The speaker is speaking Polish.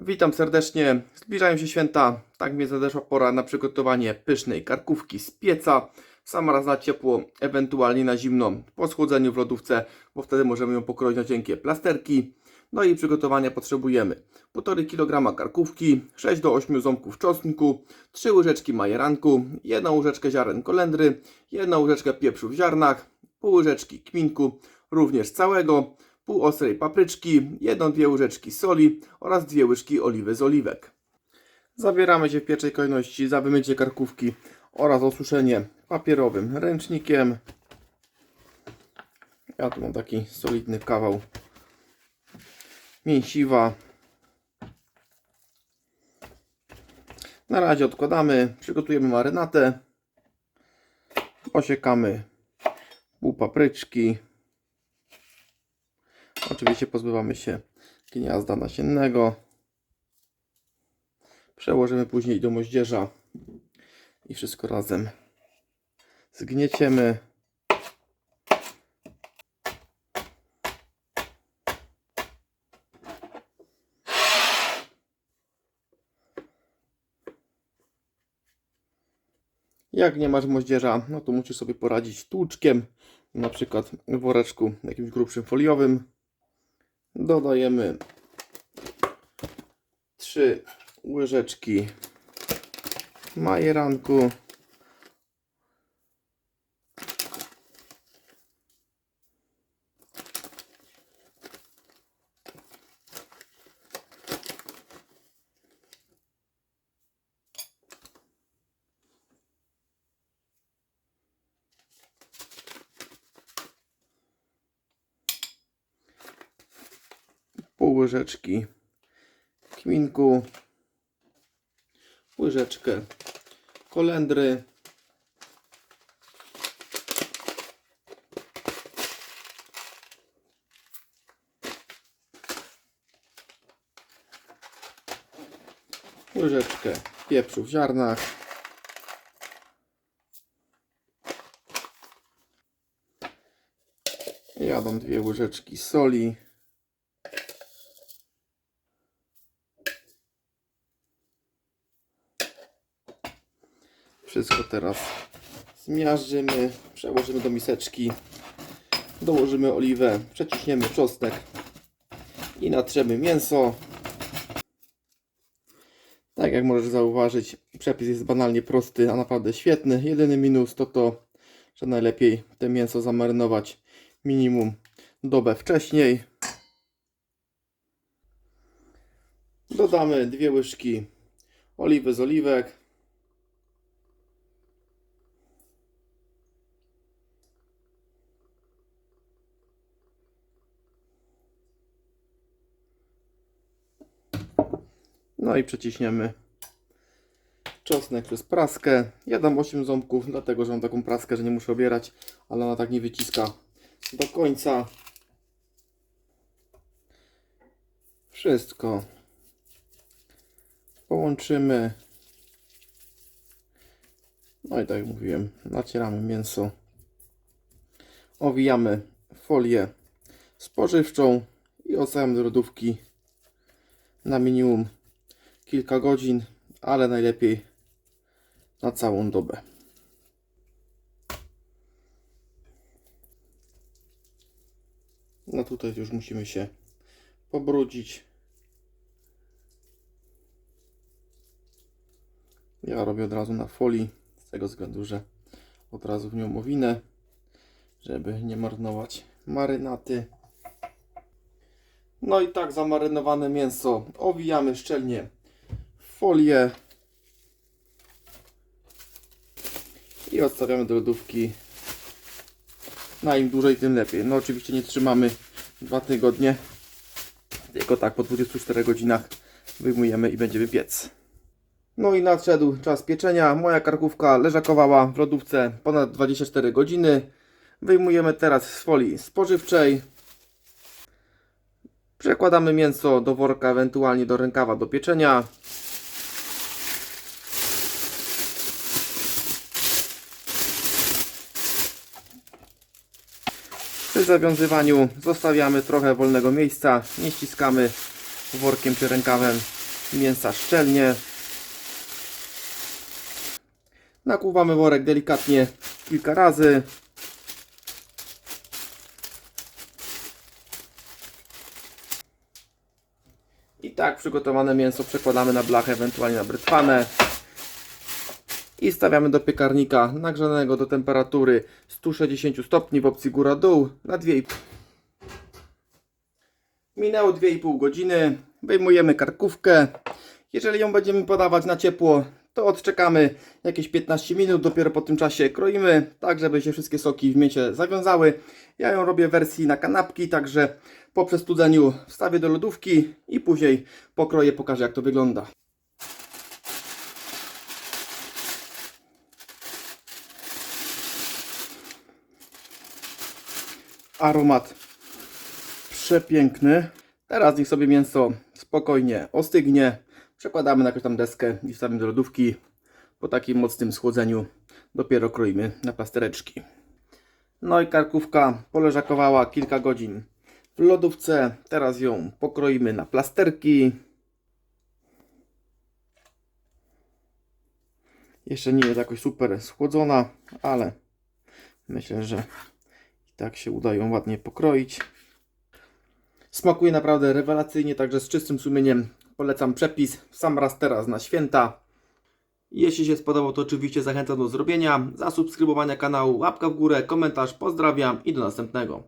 Witam serdecznie. Zbliżają się święta. Tak mnie zadeszła pora na przygotowanie pysznej karkówki z pieca. Sam raz na ciepło, ewentualnie na zimno po schłodzeniu w lodówce, bo wtedy możemy ją pokroić na cienkie plasterki. Do jej przygotowania potrzebujemy 1,5 kg karkówki, 6 do 8 ząbków czosnku, 3 łyżeczki majeranku, 1 łyżeczkę ziaren kolendry, 1 łyżeczkę pieprzu w ziarnach, pół łyżeczki kminku, również całego, pół ostrej papryczki, 1-2 łyżeczki soli oraz 2 łyżki oliwy z oliwek. Zabieramy się w pierwszej kolejności za wymycie karkówki oraz osuszenie papierowym ręcznikiem. Ja tu mam taki solidny kawał mięsiwa. Na razie odkładamy, przygotujemy marynatę. Osiekamy pół papryczki. Oczywiście pozbywamy się gniazda nasiennego. Przełożymy później do moździerza i wszystko razem zgnieciemy. Jak nie masz moździerza, no to musisz sobie poradzić tłuczkiem, na przykład w woreczku jakimś grubszym foliowym. Dodajemy 3 łyżeczki majeranku. Pół łyżeczki. Kminku, łyżeczkę. Kolendry, łyżeczkę pieprzu w ziarnach, jadą dwie łyżeczki soli, Wszystko teraz zmiażdżymy, przełożymy do miseczki, dołożymy oliwę, przeciśniemy czosnek i natrzemy mięso. Tak jak możesz zauważyć, przepis jest banalnie prosty, a naprawdę świetny. Jedyny minus to to, że najlepiej to mięso zamarynować minimum dobę wcześniej. Dodamy dwie łyżki oliwy z oliwek. No i przeciśniemy czosnek przez praskę. Ja dam 8 ząbków, dlatego że mam taką praskę, że nie muszę obierać, ale ona tak nie wyciska do końca. Wszystko połączymy. No i tak jak mówiłem, nacieramy mięso. Owijamy folię spożywczą i odstawiamy do lodówki na minimum kilka godzin, ale najlepiej na całą dobę. No tutaj już musimy się pobrudzić. Ja robię od razu na folii, z tego względu, że od razu w nią owinę, żeby nie marnować marynaty. No i tak zamarynowane mięso owijamy szczelnie folię i odstawiamy do lodówki. Na im dłużej, tym lepiej. No oczywiście nie trzymamy dwa tygodnie, tylko tak po 24 godzinach wyjmujemy i będziemy piec. No i nadszedł czas pieczenia. Moja karkówka leżakowała w lodówce ponad 24 godziny. Wyjmujemy teraz z folii spożywczej. Przekładamy mięso do worka, ewentualnie do rękawa do pieczenia. Przy zawiązywaniu zostawiamy trochę wolnego miejsca, nie ściskamy workiem czy rękawem, mięsa szczelnie. Nakłuwamy worek delikatnie kilka razy. I tak przygotowane mięso przekładamy na blachę, ewentualnie na brytwanę. I stawiamy do piekarnika nagrzanego do temperatury 160 stopni w opcji góra-dół na 2,5 Minęło 2,5 godziny. Wyjmujemy karkówkę. Jeżeli ją będziemy podawać na ciepło, to odczekamy jakieś 15 minut. Dopiero po tym czasie kroimy, tak żeby się wszystkie soki w mięsie zawiązały. Ja ją robię w wersji na kanapki, także po przestudzeniu wstawię do lodówki i później pokroję, pokażę jak to wygląda. Aromat przepiękny. Teraz niech sobie mięso spokojnie ostygnie. Przekładamy na jakąś tam deskę i wstawimy do lodówki. Po takim mocnym schłodzeniu dopiero kroimy na plastereczki. No i karkówka poleżakowała kilka godzin w lodówce. Teraz ją pokroimy na plasterki. Jeszcze nie jest jakoś super schłodzona, ale myślę, że tak się uda ją ładnie pokroić. Smakuje naprawdę rewelacyjnie, także z czystym sumieniem polecam przepis sam raz teraz na święta. Jeśli się spodobał, to oczywiście zachęcam do zrobienia, zasubskrybowania kanału, łapka w górę, komentarz, pozdrawiam i do następnego.